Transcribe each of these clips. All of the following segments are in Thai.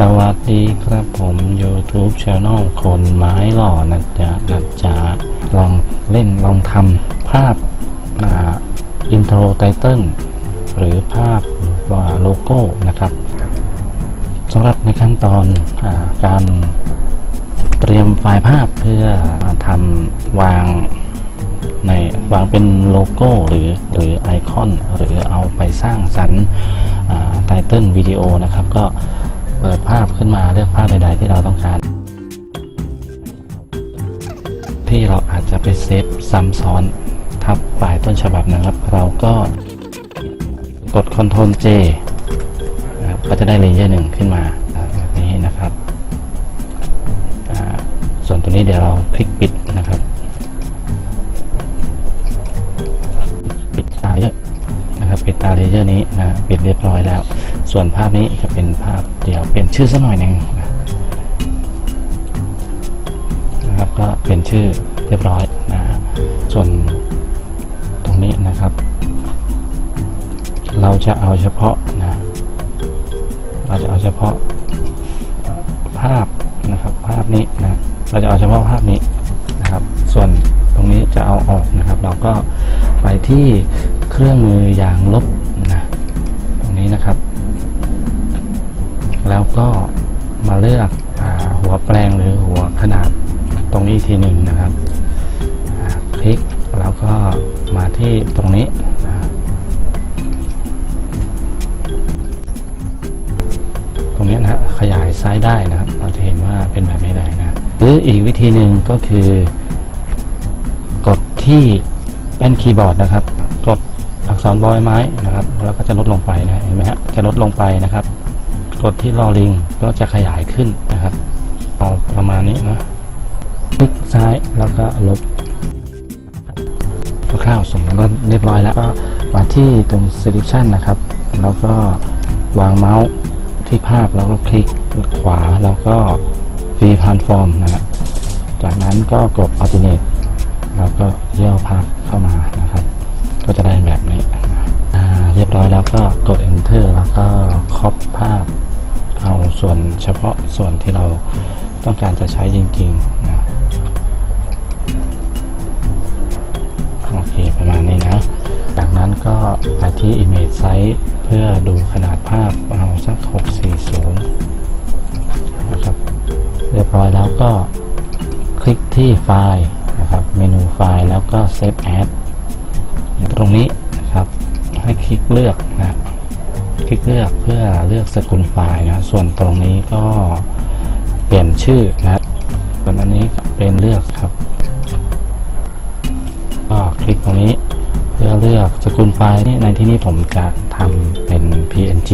สวัสดีครับผม YouTube Channel คนไม้หล่อนะจ๊ะนะจ๊ะลองเล่นลองทำภาพอินโทรไตเติลหรือภาพว่าโลโก้นะครับสำหรับในขั้นตอนอการเตรียมไฟล์ภาพเพื่อทำวางในวางเป็นโลโก้หรือหรือไอคอน หรือเอาไปสร้างสรรค์ไตเติลวิดีโอนะครับก็ เปิดภาพขึ้นมาเลือกภาพใด ๆ ที่เราต้องการ ที่เราอาจจะไปเซฟซ้ำซ้อนทับฝ่ายต้นฉบับนะครับ เราก็กด Ctrl J นะครับก็จะได้เลเยอร์หนึ่งขึ้นมาแบบนี้นะครับ ส่วนตัวนี้เดี๋ยวเราคลิกปิดนะครับ ปิดตาเยอร์นะครับ ปิดตาเลเยอร์นี้นะ ปิดเรียบร้อยแล้ว ส่วนภาพนี้จะเป็นภาพเดี๋ยวเป็นชื่อสักหน่อยหนึ่งนะครับก็เป็นชื่อเรียบร้อยนะส่วนตรงนี้นะครับ เราจะเอาเฉพาะนะเราจะเอาเฉพาะภาพนะครับ ภาพนี้นะเราจะเอาเฉพาะภาพนี้นะครับ ส่วนตรงนี้จะเอาออกนะครับ เราก็ไปที่เครื่องมือยางลบนะตรงนี้นะครับ แล้วก็มาเลือกอหัวแปลงหรือหัวขนาดตรงนี้ทีหนึ่งนะครับ คลิกแล้วก็มาที่ตรงนี้ตรงนี้นะขยายซ้ายได้นะครับ เราจะเห็นว่าเป็นแบบนี้เลยนะ หรืออีกวิธีหนึ่งก็คือกดที่แป้นคีย์บอร์ดนะครับ กดอักษรบอยไม้นะครับ แล้วก็จะลดลงไปนะ เห็นไหมฮะ จะลดลงไปนะครับ กดที่ลอลิงก็จะขยายขึ้นนะครับเอาประมาณนี้นะคลิกซ้ายแล้วก็ลบคร่าวๆสมมติว่าเรียบร้อยแล้วก็มาที่ตรง selection นะครับ แล้วก็วางเมาส์ที่ภาพแล้วก็คลิกขวาแล้วก็ free transform นะฮะจากนั้นก็กด alternate แล้วก็เย่อภาพเข้ามานะครับ ก็จะได้แบบนี้เรียบร้อยแล้วก็กด enter แล้วก็ครอปภาพ เอาส่วนเฉพาะส่วนที่เราต้องการจะใช้จริงๆนะโอเคประมาณนี้นะ จากนั้นก็ไปที่ image size เพื่อดูขนาดภาพเอาสัก 640นะครับเรียบร้อยแล้วก็คลิกที่ไฟล์นะครับเมนูไฟล์แล้วก็ Save As ตรงนี้นะครับให้คลิกเลือกนะ คลิกเลือกเพื่อเลือกสกุลไฟล์นะส่วนตรงนี้ก็เปลี่ยนชื่อนะส่วนอันนี้เป็นเลือกครับ ก็คลิกตรงนี้เพื่อเลือกสกุลไฟล์นี่ในที่นี้ผมจะทำเป็น png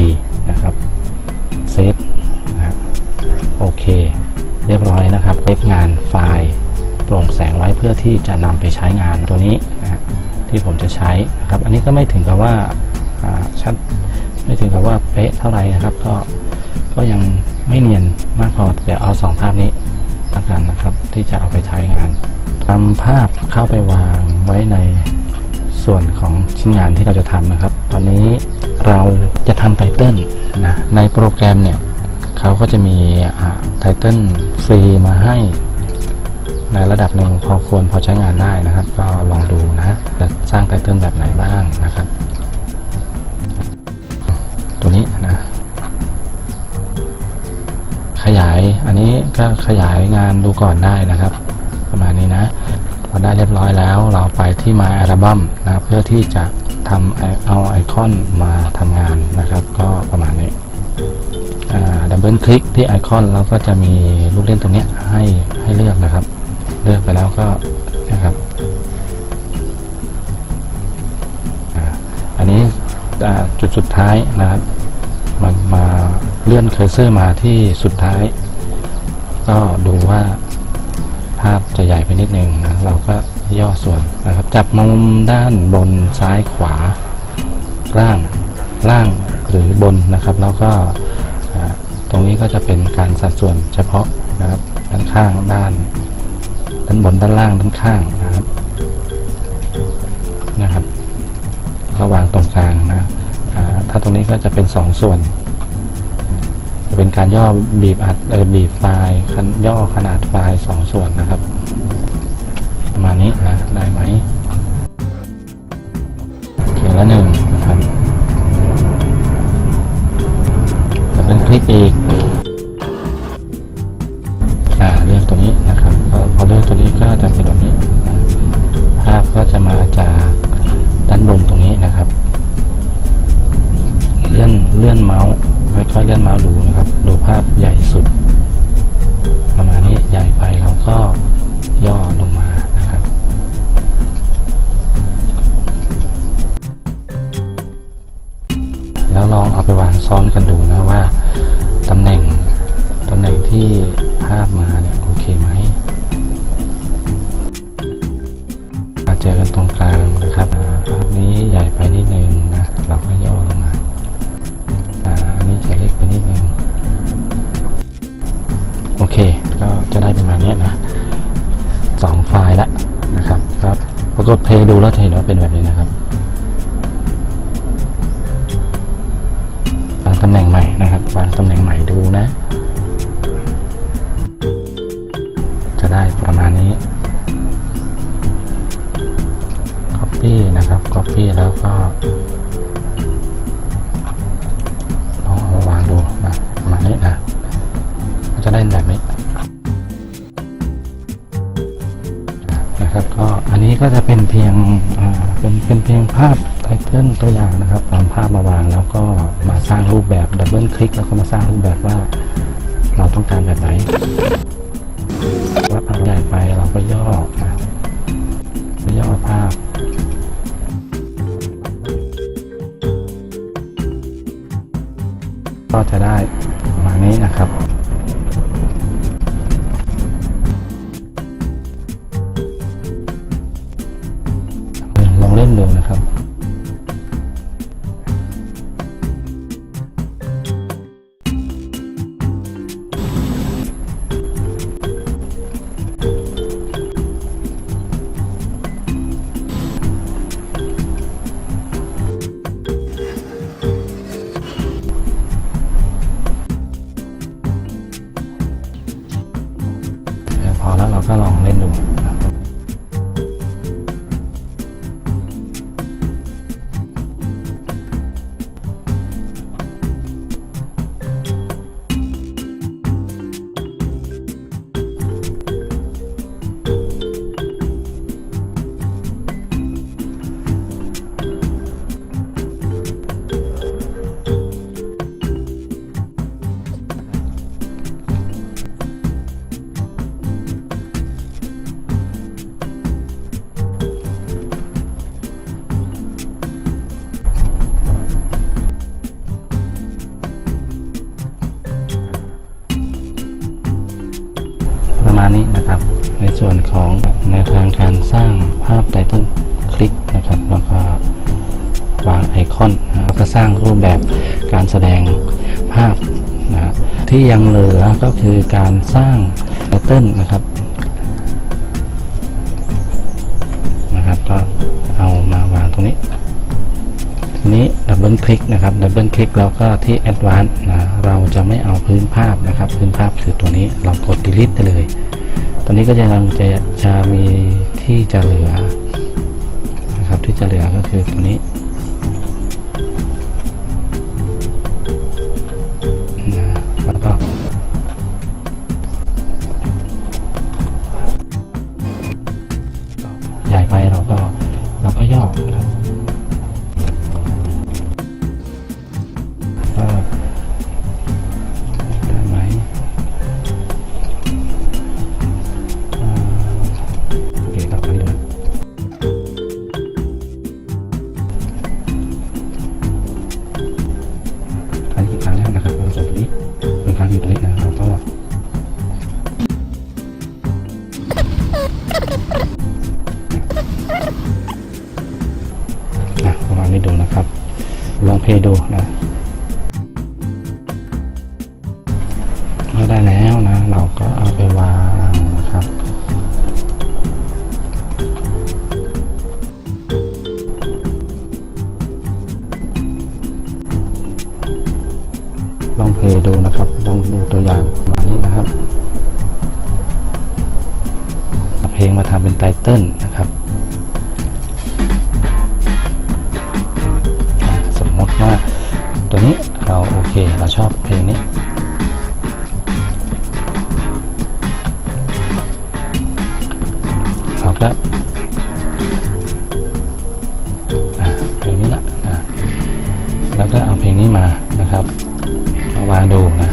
นะครับเซฟนะครับโอเค เรียบร้อยนะครับเซฟงานไฟล์โปร่งแสงไว้เพื่อที่จะนำไปใช้งานตัวนี้นะที่ผมจะใช้นะครับ อันนี้ก็ไม่ถึงกับว่าชัด ไม่ถึงกับว่าเป๊ะเท่าไหร่นะครับ ก็ก็ยังไม่เนียนมากพอเดี๋ยวเอาสองภาพนี้ละกันนะครับ ที่จะเอาไปใช้งานทำภาพเข้าไปวางไว้ในส่วนของชิ้นงานที่เราจะทำนะครับ ตอนนี้เราจะทำไตเติลนะในโปรแกรมเนี่ยเขาก็จะมีไตเติลฟรีมาให้ในระดับหนึ่งพอควรพอใช้งานได้นะครับ ก็ลองดูนะจะสร้างไตเติลแบบไหนบ้างนะครับ อันนี้ก็ขยายงานดูก่อนได้นะครับ ประมาณนี้นะพอได้เรียบร้อยแล้วเราไปที่มาอัลบั้มนะเพื่อที่จะทำเอาไอคอนมาทำงานนะครับ ก็ประมาณนี้ดับเบิลคลิกที่ไอคอนแล้วก็จะมีลูกเล่นตรงนี้ให้ให้เลือกนะครับ เลือกไปแล้วก็นะครับอันนี้จุดสุดท้ายนะครับมันมาเลื่อนเคอร์เซอร์มาที่สุดท้าย ก็ดูว่าภาพจะใหญ่ไปนิดนึงนะเราก็ย่อส่วนนะครับ จับมุมด้านบนซ้ายขวาล่างล่างหรือบนนะครับ แล้วก็ตรงนี้ก็จะเป็นการสัดส่วนเฉพาะนะครับด้านข้างด้านด้านบนด้านล่างด้านข้างนะครับนะครับก็วางตรงกลางนะถ้าตรงนี้ก็จะเป็นสองส่วน เป็นการย่อบีบอัดเออบีบไฟล์ย่อขนาดไฟล์สองส่วนนะครับ ประมาณนี้นะได้ไหม ดูแล้วจะเห็นว่าเป็นแบบนี้นะครับวางตำแหน่งใหม่นะครับวางตำแหน่งใหม่ดูนะ จะได้ประมาณนี้ Copy นะครับ Copy แล้วก็ลองเอามาวางดูนะประมาณนี้นะก็จะได้แบบ ก็จะเป็นเพียงเป็นเป็นเพียงภาพไทเทิลตัวอย่างนะครับเอาภาพมาวางแล้วก็มาสร้างรูปแบบดับเบิลคลิกแล้วก็มาสร้างรูปแบบว่า เราต้องการแบบไหนว่าภาพใหญ่ไปเราก็ย่อนะก็ย่อภาพก็จะได้ประมาณนี้นะครับ พอแล้วเราก็ลองเล่นดู สร้างรูปแบบการแสดงภาพนะที่ยังเหลือก็คือการสร้างไตเติลนะครับนะครับ ก็เอามาวางตรงนี้ทีนี้ดับเบิลคลิกนะครับดับเบิลคลิกแล้วก็ที่ Advanced นะเราจะไม่เอาพื้นภาพนะครับ พื้นภาพคือตัวนี้เรากด delete ได้เลยตอนนี้ก็จะยังจะจะมีที่จะเหลือนะครับที่จะเหลือก็คือตัวนี้ นี้ดูนะครับ ลองเพลย์ดูนะเมื่อได้แล้วนะ เราก็เอาไปวางนะครับลองเพลย์ดูนะครับลองดูตัวอย่างมานี้นะครับเอาเพลงมาทำเป็นไตเติ้ลนะครับาตัวนี้เราโอเคเราชอบเพลงนี้เราก็อะเพลงนี้ละอะแล้วก็เอาเพลงนี้มานะครับมาวางดูนะ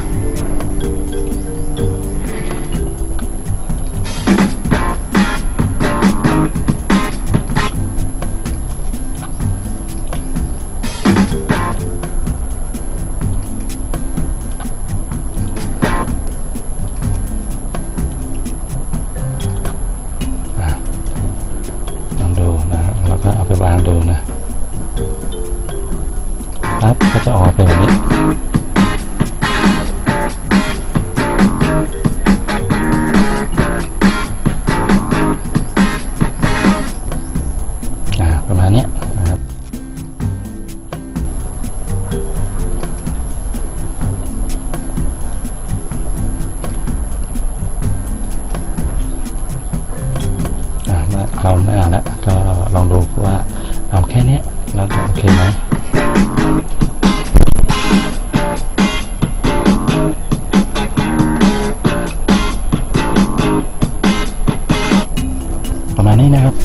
ประมาณนี้นะครับ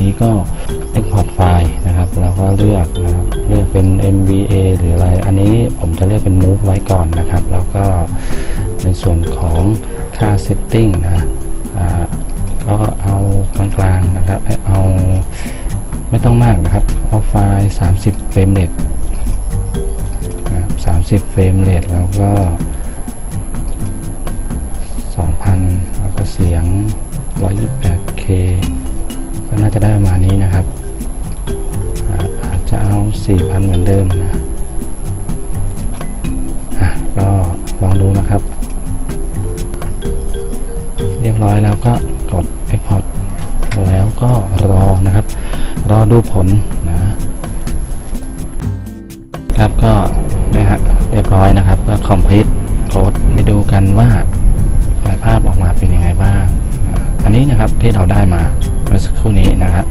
นี่ก็ export ไฟล์นะครับเราก็เลือกนะครับเลือกเป็น MVA หรืออะไร อันนี้ผมจะเลือกเป็น move ไว้ก่อนนะครับ แล้วก็ในส่วนของค่า setting นะอ่าก็เอากลางๆนะครับให้เอาไม่ต้องมากนะครับ เอาไฟล์ 30 เฟรมเรทนะครับ30เฟรมเรทแล้วก็ 2,000 แล้วก็เสียง 128 ก็น่าจะได้ประมาณนี้นะครับ อาจจะเอา 4,000 เหมือนเดิมนะะก็ลองดูนะครับ เรียบร้อยแล้วก็กด Export แล้วก็รอนะครับ รอดูผลนะครับก็นะฮะเรียบร้อยนะครับ ก็ complete โค้ดไปดูกันว่าภาพออกมาเป็นยังไงบ้าง อันนี้นะครับที่เราได้มาเมื่อสักครู่นี้นะครับ